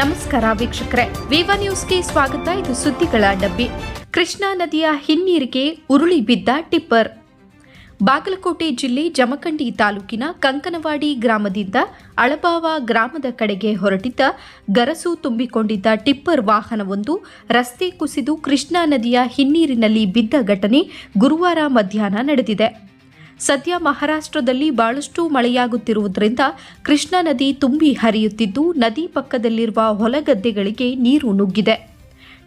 ನಮಸ್ಕಾರ ವೀಕ್ಷಕರೇ. ವಿವ ನ್ಯೂಸ್ಗೆ ಸ್ವಾಗತ. ಇದು ಸುದ್ದಿಗಳ ಡಬ್ಬಿ. ಕೃಷ್ಣಾ ನದಿಯ ಹಿನ್ನೀರಿಗೆ ಉರುಳಿ ಬಿದ್ದ ಟಿಪ್ಪರ್. ಬಾಗಲಕೋಟೆ ಜಿಲ್ಲೆ ಜಮಖಂಡಿ ತಾಲೂಕಿನ ಕಂಕನವಾಡಿ ಗ್ರಾಮದಿಂದ ಅಳಬಾವ ಗ್ರಾಮದ ಕಡೆಗೆ ಹೊರಟಿದ್ದ ಗರಸು ತುಂಬಿಕೊಂಡಿದ್ದ ಟಿಪ್ಪರ್ ವಾಹನವೊಂದು ರಸ್ತೆ ಕುಸಿದು ಕೃಷ್ಣಾ ನದಿಯ ಹಿನ್ನೀರಿನಲ್ಲಿ ಬಿದ್ದ ಘಟನೆ ಗುರುವಾರ ಮಧ್ಯಾಹ್ನ ನಡೆದಿದೆ. ಸದ್ಯ ಮಹಾರಾಷ್ಟ್ರದಲ್ಲಿ ಬಹಳಷ್ಟು ಮಳೆಯಾಗುತ್ತಿರುವುದರಿಂದ ಕೃಷ್ಣಾ ನದಿ ತುಂಬಿ ಹರಿಯುತ್ತಿದ್ದು, ನದಿ ಪಕ್ಕದಲ್ಲಿರುವ ಹೊಲಗದ್ದೆಗಳಿಗೆ ನೀರು ನುಗ್ಗಿದೆ.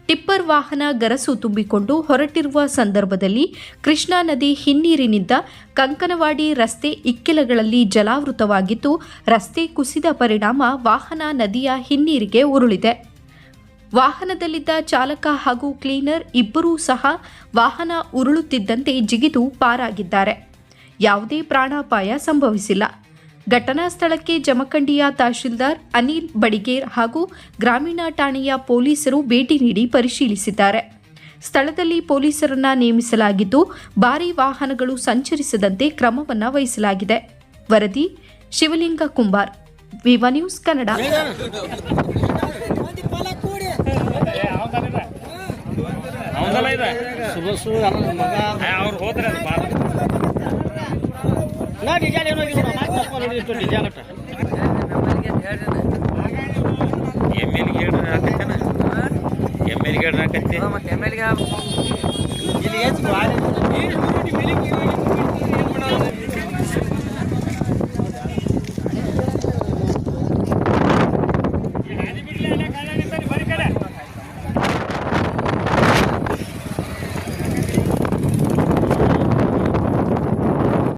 ಟಿಪ್ಪರ್ ವಾಹನ ಗರಸು ತುಂಬಿಕೊಂಡು ಹೊರಟಿರುವ ಸಂದರ್ಭದಲ್ಲಿ ಕೃಷ್ಣಾ ನದಿ ಹಿನ್ನೀರಿನಿಂದ ಕಂಕನವಾಡಿ ರಸ್ತೆ ಇಕ್ಕೆಲಗಳಲ್ಲಿ ಜಲಾವೃತವಾಗಿದ್ದು, ರಸ್ತೆ ಕುಸಿದ ಪರಿಣಾಮ ವಾಹನ ನದಿಯ ಹಿನ್ನೀರಿಗೆ ಉರುಳಿದೆ. ವಾಹನದಲ್ಲಿದ್ದ ಚಾಲಕ ಹಾಗೂ ಕ್ಲೀನರ್ ಇಬ್ಬರೂ ಸಹ ವಾಹನ ಉರುಳುತ್ತಿದ್ದಂತೆ ಜಿಗಿದು ಪಾರಾಗಿದ್ದಾರೆ. ಯಾವುದೇ ಪ್ರಾಣಾಪಾಯ ಸಂಭವಿಸಿಲ್ಲ. ಘಟನಾ ಸ್ಥಳಕ್ಕೆ ಜಮಖಂಡಿಯ ತಹಶೀಲ್ದಾರ್ ಅನಿಲ್ ಬಡಿಗೇರ್ ಹಾಗೂ ಗ್ರಾಮೀಣ ಠಾಣೆಯ ಪೊಲೀಸರು ಭೇಟಿ ನೀಡಿ ಪರಿಶೀಲಿಸಿದ್ದಾರೆ. ಸ್ಥಳದಲ್ಲಿ ಪೊಲೀಸರನ್ನ ನೇಮಿಸಲಾಗಿದ್ದು ಭಾರೀ ವಾಹನಗಳು ಸಂಚರಿಸದಂತೆ ಕ್ರಮವನ್ನು ವಹಿಸಲಾಗಿದೆ. ವರದಿ ಶಿವಲಿಂಗ ಕುಂಬಾರ್ ವಿವ ನ್ಯೂಸ್ ಕನ್ನಡ. ಅವ್ರು ಹೋದ್ರೆ ಎಮ್ ಎಲ್ಗೆ ಹೇಳ್ರಿ ಹಾಕತ್ತೇನ ಎಮ್ ಎಲ್ಗೆ ಹೇಳ್ರಿ